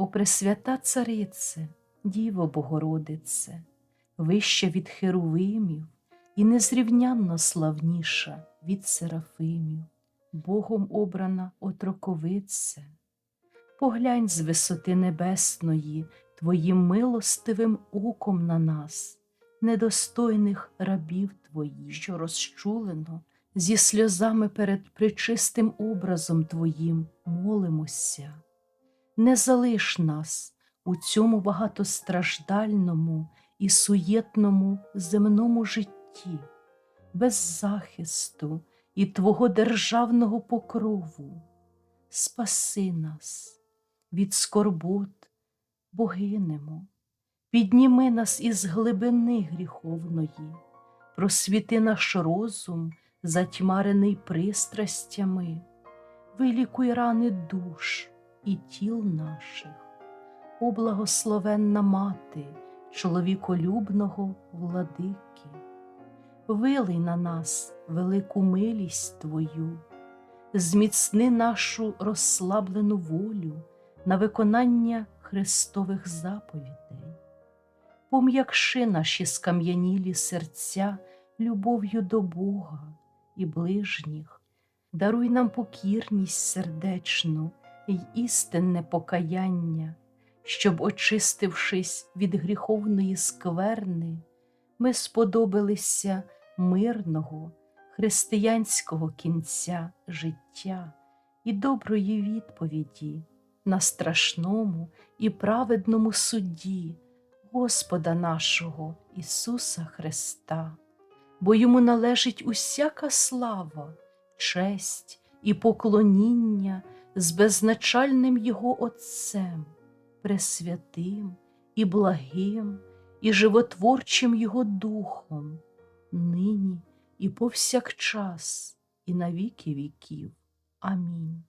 О Пресвята Царице, Діво Богородице, вища від Херувимів і незрівнянно славніша від Серафимів, Богом обрана отроковице. Поглянь з висоти небесної Твоїм милостивим оком на нас, недостойних рабів Твоїх, що розчулено, зі сльозами перед причистим образом Твоїм молимося. Не залиш нас у цьому багатостраждальному і суєтному земному житті, без захисту і Твого державного покрову. Спаси нас від скорбот, бо гинемо. Підніми нас із глибини гріховної, просвіти наш розум, затьмарений пристрастями, вилікуй рани душ і тіл наших, о благословенна мати чоловіколюбного владики, вилий на нас велику милість Твою, зміцни нашу розслаблену волю на виконання Христових заповідей, пом'якши наші скам'янілі серця любов'ю до Бога і ближніх, даруй нам покірність сердечну й істинне покаяння, щоб, очистившись від гріховної скверни, ми сподобалися мирного християнського кінця життя і доброї відповіді на страшному і праведному суді Господа нашого Ісуса Христа, бо йому належить усяка слава, честь і поклоніння з беззначальним Його Отцем, пресвятим і благим, і животворчим Його Духом, нині і повсякчас, і на віки віків. Амінь.